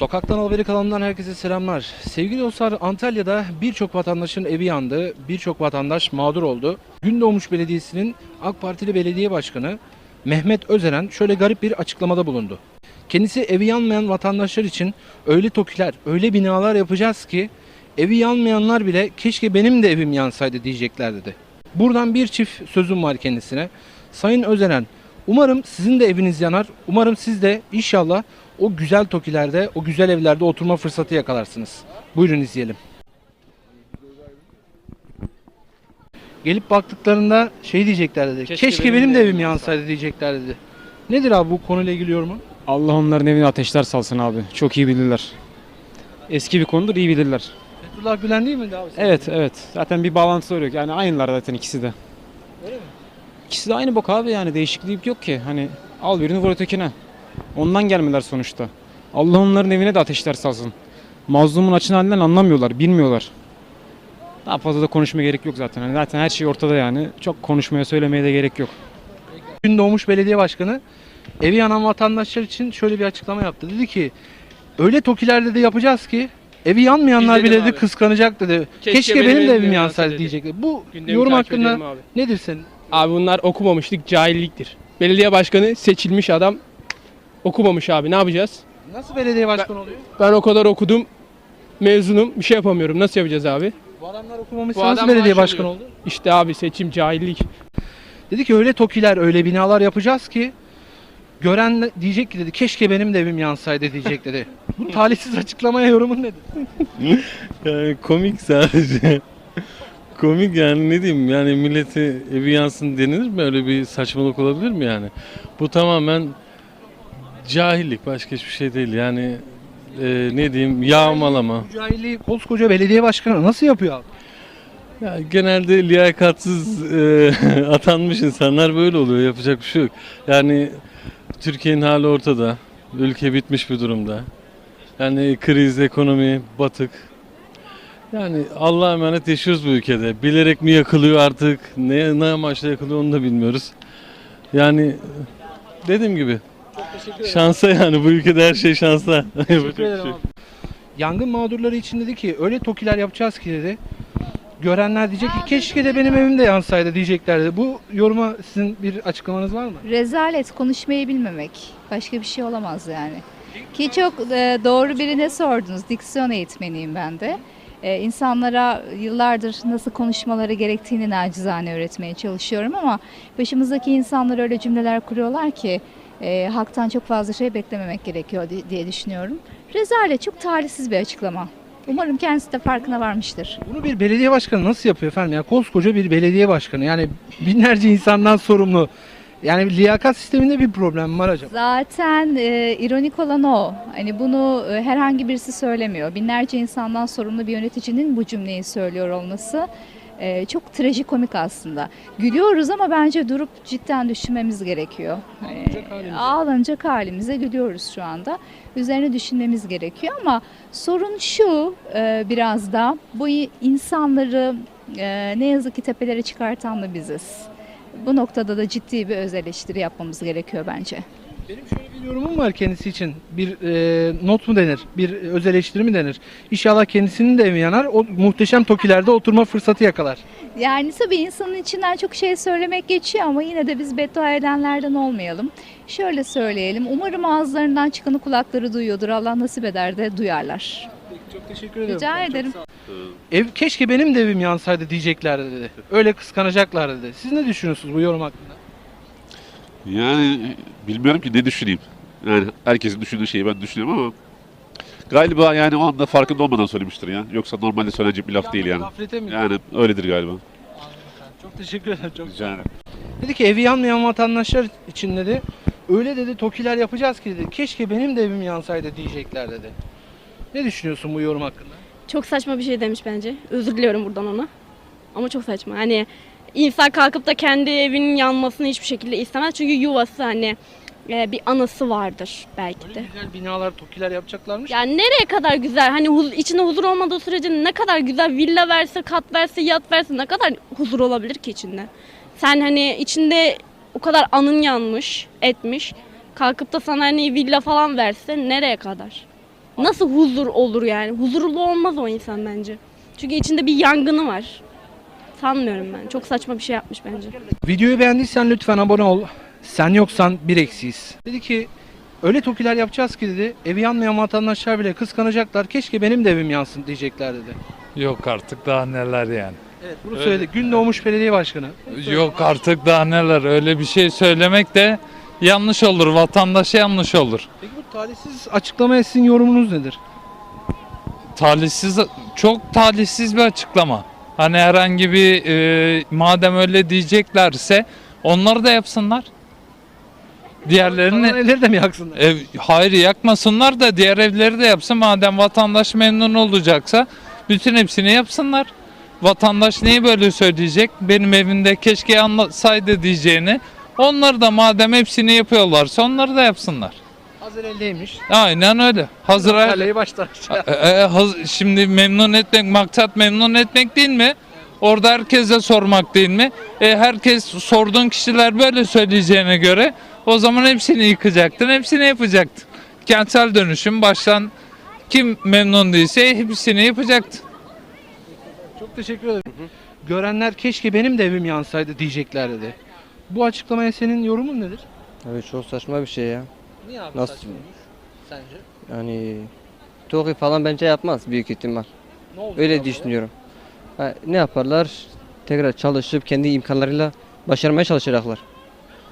Sokaktan Haberi kanalından herkese selamlar. Sevgili dostlar Antalya'da birçok vatandaşın evi yandı, birçok vatandaş mağdur oldu. Gündoğmuş Belediyesi'nin AK Partili Belediye Başkanı Mehmet Özeren şöyle garip bir açıklamada bulundu. Kendisi evi yanmayan vatandaşlar için öyle tokiler, öyle binalar yapacağız ki evi yanmayanlar bile keşke benim de evim yansaydı diyecekler dedi. Buradan bir çift sözüm var kendisine. Sayın Özeren, umarım sizin de eviniz yanar. Umarım siz de inşallah o güzel tokilerde, o güzel evlerde oturma fırsatı yakalarsınız. Buyurun izleyelim. Gelip baktıklarında şey diyecekler dedi. Keşke, Keşke benim, de evim yansaydı diyecekler dedi. Nedir abi bu konuyla ilgili yorumun? Allah onların evine ateşler salsın abi. Çok iyi bilirler. Eski bir konudur iyi bilirler. Fethullah Gülen değil miydi abi? Evet evet. Zaten bir bağlantısı yok. Yani aynılar zaten ikisi de. Öyle mi? İkisi de aynı bok abi yani değişikliği yok ki. Hani al birini vur ötekine. Ondan gelmeler sonuçta. Allah onların evine de ateşler salsın. Mazlumun açın halinden anlamıyorlar, bilmiyorlar. Daha fazla da konuşmaya gerek yok zaten. Hani zaten her şey ortada yani. Çok konuşmaya, söylemeye de gerek yok. Gündoğmuş Belediye Başkanı evi yanan vatandaşlar için şöyle bir açıklama yaptı. Dedi ki öyle tokilerde de yapacağız ki evi yanmayanlar İzledim bile dedi abi. kıskanacak dedi. Keşke, Keşke benim, benim de evim yansaydı dedi. diyecek. Bu Gündemi yorum takip hakkında abi. nedir senin? Abi bunlar okumamışlık, cahilliktir. Belediye başkanı seçilmiş adam okumamış abi. Ne yapacağız? Nasıl belediye başkanı oluyor? Ben o kadar okudum, mezunum. Bir şey yapamıyorum. Nasıl yapacağız abi? Bu adamlar okumamışsa Bu nasıl adam belediye maaş başkanı oldu? alıyor. İşte abi seçim, cahillik. Dedi ki öyle tokiler, öyle binalar yapacağız ki gören diyecek ki dedi keşke benim de evim yansaydı diyecek dedi. Bu talihsiz açıklamaya yorumun nedir? Yani komik sadece. komik yani ne diyeyim yani milleti evi yansın denilir mi? Öyle bir saçmalık olabilir mi yani? Bu tamamen cahillik başka hiçbir şey değil yani e, ne diyeyim yağmalama. Bu cahilliği koskoca belediye başkanı nasıl yapıyor abi? Ya genelde liyakatsiz e, atanmış insanlar böyle oluyor yapacak bir şey yok. Yani Türkiye'nin hali ortada. Ülke bitmiş bir durumda. Yani kriz, ekonomi, batık. Yani Allah'a emanet yaşıyoruz bu ülkede. Bilerek mi yakılıyor artık, ne, ne amaçla yakılıyor onu da bilmiyoruz. Yani dediğim gibi şansa yani bu ülkede her şey şansa. Teşekkür ederim şey abi. Yangın mağdurları için dedi ki öyle tokiler yapacağız ki dedi. Görenler diyecek ki keşke de benim evim de yansaydı diyecekler dedi. Bu yoruma sizin bir açıklamanız var mı? Rezalet konuşmayı bilmemek. Başka bir şey olamaz yani. Ki çok e, doğru birine sordunuz. Diksiyon eğitmeniyim ben de. E, insanlara yıllardır nasıl konuşmaları gerektiğini nacizane öğretmeye çalışıyorum ama başımızdaki insanlar öyle cümleler kuruyorlar ki e, halktan çok fazla şey beklememek gerekiyor di- diye düşünüyorum. Rezalet çok talihsiz bir açıklama. Umarım kendisi de farkına varmıştır. Bunu bir belediye başkanı nasıl yapıyor efendim? Ya koskoca bir belediye başkanı yani binlerce insandan sorumlu. Yani liyakat sisteminde bir problem var acaba? Zaten e, ironik olan o. Hani bunu e, herhangi birisi söylemiyor. Binlerce insandan sorumlu bir yöneticinin bu cümleyi söylüyor olması e, çok trajikomik aslında. Gülüyoruz ama bence durup cidden düşünmemiz gerekiyor. Hani, Ağlanacak halimize. ağlanacak halimize gülüyoruz şu anda. Üzerine düşünmemiz gerekiyor ama sorun şu e, biraz da bu insanları e, ne yazık ki tepelere çıkartan da biziz. Bu noktada da ciddi bir öz eleştiri yapmamız gerekiyor bence. Benim şöyle bir yorumum var kendisi için. Bir e, not mu denir? Bir öz eleştiri mi denir? İnşallah kendisinin de evi yanar. O muhteşem tokilerde oturma fırsatı yakalar. Yani tabii insanın içinden çok şey söylemek geçiyor ama yine de biz beddua edenlerden olmayalım. Şöyle söyleyelim. Umarım ağızlarından çıkanı kulakları duyuyordur. Allah nasip eder de duyarlar. Çok teşekkür ederim. Rica ederim. Ev keşke benim de evim yansaydı diyeceklerdi dedi. Öyle kıskanacaklar dedi. Siz ne düşünüyorsunuz bu yorum hakkında? Yani bilmiyorum ki ne düşüneyim. Yani herkesin düşündüğü şeyi ben düşünüyorum ama galiba yani o anda farkında olmadan söylemiştir ya. Yoksa normalde söylenecek bir laf değil yani. Gaflete mi? Yani öyledir galiba. Çok teşekkür ederim. Çok Rica ederim. Dedi ki evi yanmayan vatandaşlar için dedi. Öyle dedi tokiler yapacağız ki dedi. Keşke benim de evim yansaydı diyecekler dedi. Ne düşünüyorsun bu yorum hakkında? Çok saçma bir şey demiş bence. Özür diliyorum buradan ona. Ama çok saçma. Hani insan kalkıp da kendi evinin yanmasını hiçbir şekilde istemez. Çünkü yuvası hani e, bir anısı vardır belki de. güzel binalar, tokiler yapacaklarmış. Yani nereye kadar güzel hani huz- içinde huzur olmadığı sürece ne kadar güzel villa verse, kat verse, yat verse ne kadar huzur olabilir ki içinde? Sen hani içinde o kadar anın yanmış, etmiş. Kalkıp da sana hani villa falan verse nereye kadar? Nasıl huzur olur yani? Huzurlu olmaz o insan bence. Çünkü içinde bir yangını var. Sanmıyorum ben. Çok saçma bir şey yapmış bence. Videoyu beğendiysen lütfen abone ol. Sen yoksan bir eksiyiz. Dedi ki öyle tokiler yapacağız ki dedi evi yanmayan vatandaşlar bile kıskanacaklar. Keşke benim de evim yansın diyecekler dedi. Yok artık daha neler yani. Evet bunu söyledi. Gün doğmuş belediye başkanı. Yok artık daha neler. Öyle bir şey söylemek de yanlış olur. Vatandaşa yanlış olur. Peki bu talihsiz açıklamaya sizin yorumunuz nedir? Talihsiz, çok talihsiz bir açıklama. Hani herhangi bir e, madem öyle diyeceklerse onları da yapsınlar. Diğerlerini evleri de mi yaksınlar? ev, hayır yakmasınlar da diğer evleri de yapsın. Madem vatandaş memnun olacaksa bütün hepsini yapsınlar. Vatandaş niye böyle söyleyecek? Benim evimde keşke anlatsaydı diyeceğini. Onları da madem hepsini yapıyorlarsa onları da yapsınlar. Hazır eldeymiş. Aynen öyle. Hazır Kaleyi baştan aşağı. E, e, haz- şimdi memnun etmek, maksat memnun etmek değil mi? Orada herkese sormak değil mi? E, herkes sorduğun kişiler böyle söyleyeceğine göre o zaman hepsini yıkacaktın, hepsini yapacaktın. Kentsel dönüşüm baştan kim memnun değilse hepsini yapacaktı. Çok teşekkür ederim. Görenler keşke benim de evim yansaydı diyecekler dedi. Bu açıklamaya senin yorumun nedir? Evet çok saçma bir şey ya. Niye abi Nasıl? saçmaymış Sence? Yani TOKİ falan bence yapmaz büyük ihtimal. Ne oldu Öyle abla? düşünüyorum. Ha, ne yaparlar? Tekrar çalışıp kendi imkanlarıyla başarmaya çalışacaklar.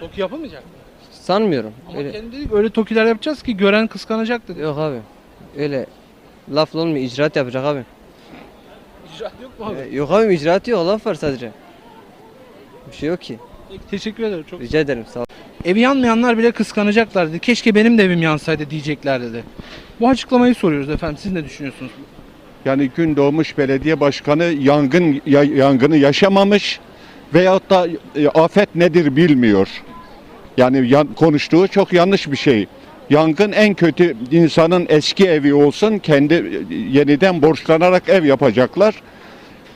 TOKİ yapılmayacak mı? Sanmıyorum. Ama Öyle. kendi dedik öyle TOKİ'ler yapacağız ki gören kıskanacak dedi. Yok abi. Öyle lafla olmuyor. icraat yapacak abi. İcraat yok mu abi? Ee, yok abi icraat yok. Laf var sadece. Bir şey yok ki. Peki, teşekkür ederim. Çok Rica ederim. Sağ ol. Evi yanmayanlar bile kıskanacaklar dedi. Keşke benim de evim yansaydı diyecekler dedi. Bu açıklamayı soruyoruz efendim. Siz ne düşünüyorsunuz? Yani gün doğmuş belediye başkanı yangın ya- yangını yaşamamış veyahut da e, afet nedir bilmiyor. Yani yan- konuştuğu çok yanlış bir şey. Yangın en kötü insanın eski evi olsun kendi e, yeniden borçlanarak ev yapacaklar.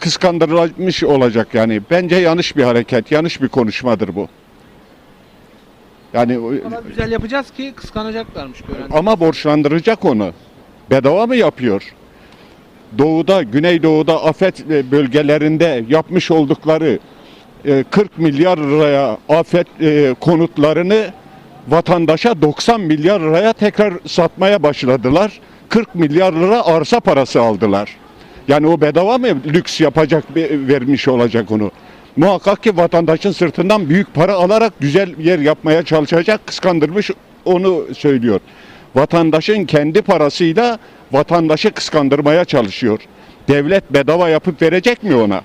Kıskandırılmış olacak yani. Bence yanlış bir hareket, yanlış bir konuşmadır bu. Yani O kadar güzel yapacağız ki kıskanacaklarmış gören. ama borçlandıracak onu. Bedava mı yapıyor? Doğuda, Güneydoğu'da afet e, bölgelerinde yapmış oldukları e, 40 milyar liraya afet e, konutlarını vatandaşa 90 milyar liraya tekrar satmaya başladılar. 40 milyar lira arsa parası aldılar. Yani o bedava mı lüks yapacak vermiş olacak onu? Muhakkak ki vatandaşın sırtından büyük para alarak güzel yer yapmaya çalışacak, kıskandırmış onu söylüyor. Vatandaşın kendi parasıyla vatandaşı kıskandırmaya çalışıyor. Devlet bedava yapıp verecek mi ona?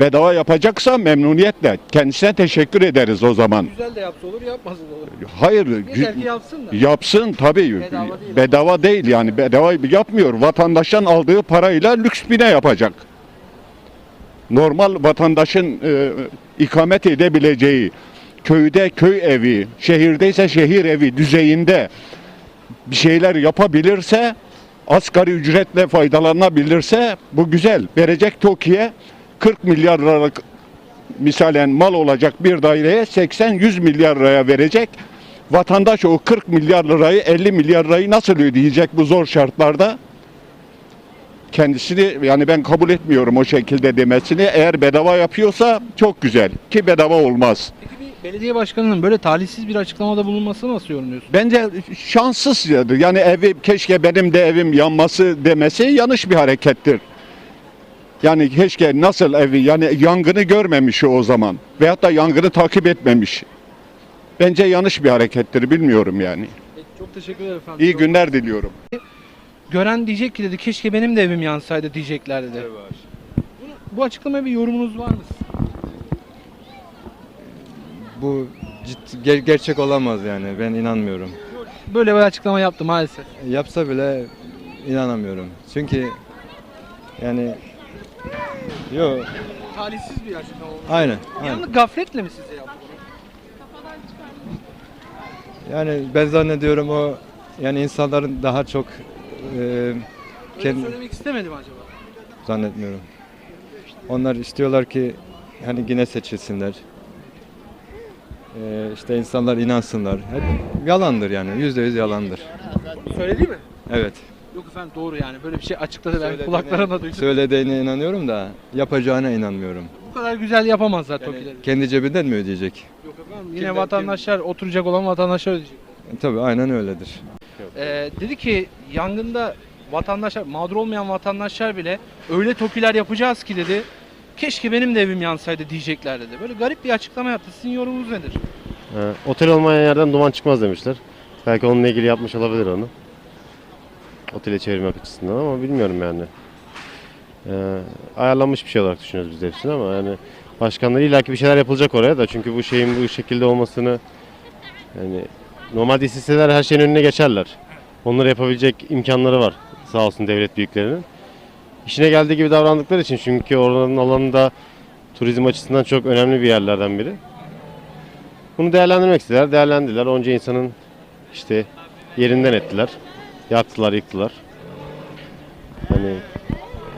Bedava yapacaksa memnuniyetle kendisine teşekkür ederiz o zaman. Güzel de yapsa olur, yapmasa da olur. Hayır, Yeter ki yapsın da. Yapsın tabii. Bedava değil. Bedava değil yani. Bedava yapmıyor. Vatandaştan aldığı parayla lüks bina yapacak. Normal vatandaşın e, ikamet edebileceği köyde köy evi, şehirdeyse şehir evi düzeyinde bir şeyler yapabilirse asgari ücretle faydalanabilirse bu güzel. Verecek TOKİ'ye 40 milyar liralık misalen mal olacak bir daireye 80-100 milyar liraya verecek. Vatandaş o 40 milyar lirayı 50 milyar lirayı nasıl ödeyecek bu zor şartlarda? Kendisini yani ben kabul etmiyorum o şekilde demesini. Eğer bedava yapıyorsa çok güzel ki bedava olmaz. Belediye başkanının böyle talihsiz bir açıklamada bulunmasını nasıl yorumluyorsun? Bence şanssız yani. Evi keşke benim de evim yanması demesi yanlış bir harekettir. Yani keşke nasıl evi yani yangını görmemiş o zaman veyahut da yangını takip etmemiş. Bence yanlış bir harekettir bilmiyorum yani. Peki, çok teşekkür ederim efendim. İyi günler diliyorum. Gören diyecek ki dedi keşke benim de evim yansaydı diyecekler dedi. Bunu, bu açıklamaya bir yorumunuz var mı? Bu ciddi, ger- gerçek olamaz yani ben inanmıyorum. Böyle bir açıklama yaptı maalesef. Yapsa bile inanamıyorum. Çünkü yani yok Talihsiz bir açıklama olmuş. aynen, aynen. Yalnız gafletle mi size yaptı bunu? Yani ben zannediyorum o yani insanların daha çok e, Öyle kendi söylemek istemedim acaba. zannetmiyorum. Onlar istiyorlar ki hani yine seçilsinler. E, işte insanlar inansınlar. Hep yalandır yani. Yüzde yüz yalandır. Söyledi mi? Evet. Yok efendim doğru yani böyle bir şey açıkladı ben kulaklarımla duydum. Söylediğine inanıyorum da yapacağına inanmıyorum. Bu kadar güzel yapamazlar Yani TOKİ'leri. kendi cebinden mi ödeyecek? Yok efendim yine vatandaşlar oturacak olan vatandaşlar ödeyecek. E, Tabii aynen öyledir. Ee, dedi ki yangında vatandaşlar mağdur olmayan vatandaşlar bile öyle TOKİ'ler yapacağız ki dedi. Keşke benim de evim yansaydı diyecekler dedi. Böyle garip bir açıklama yaptı. Sizin yorumunuz nedir? Ee, otel olmayan yerden duman çıkmaz demişler. Belki onunla ilgili yapmış olabilir onu. Otele çevirmek açısından ama bilmiyorum yani. Ee, ayarlanmış bir şey olarak düşünüyoruz biz de hepsini ama yani başkanlar illaki bir şeyler yapılacak oraya da çünkü bu şeyin bu şekilde olmasını yani normalde isteseler her şeyin önüne geçerler. Onları yapabilecek imkanları var sağ olsun devlet büyüklerinin. İşine geldiği gibi davrandıkları için çünkü oranın alanında turizm açısından çok önemli bir yerlerden biri. Bunu değerlendirmek istediler. Değerlendiler. Onca insanın işte yerinden ettiler. Yaktılar, yıktılar. Hani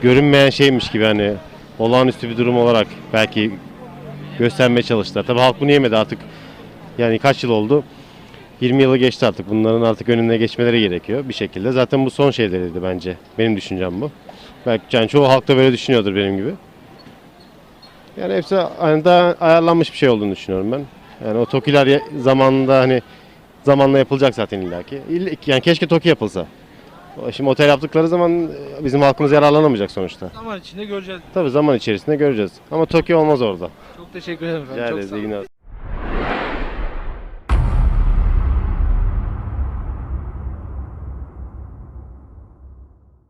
görünmeyen şeymiş gibi hani olağanüstü bir durum olarak belki göstermeye çalıştılar. Tabii halk bunu yemedi artık. Yani kaç yıl oldu? 20 yılı geçti artık. Bunların artık önüne geçmeleri gerekiyor bir şekilde. Zaten bu son şeyleriydi bence. Benim düşüncem bu. Belki yani çoğu halk da böyle düşünüyordur benim gibi. Yani hepsi hani daha ayarlanmış bir şey olduğunu düşünüyorum ben. Yani o TOKİ'ler zamanında hani zamanla yapılacak zaten illaki. İll- Yani keşke TOKİ yapılsa. Şimdi otel yaptıkları zaman e, bizim halkımız yararlanamayacak sonuçta. Zaman içinde göreceğiz. Tabii zaman içerisinde göreceğiz. Ama TOKİ olmaz orada. Çok teşekkür ederim efendim. Rica Çok ederiz. sağ iyi olun. günler.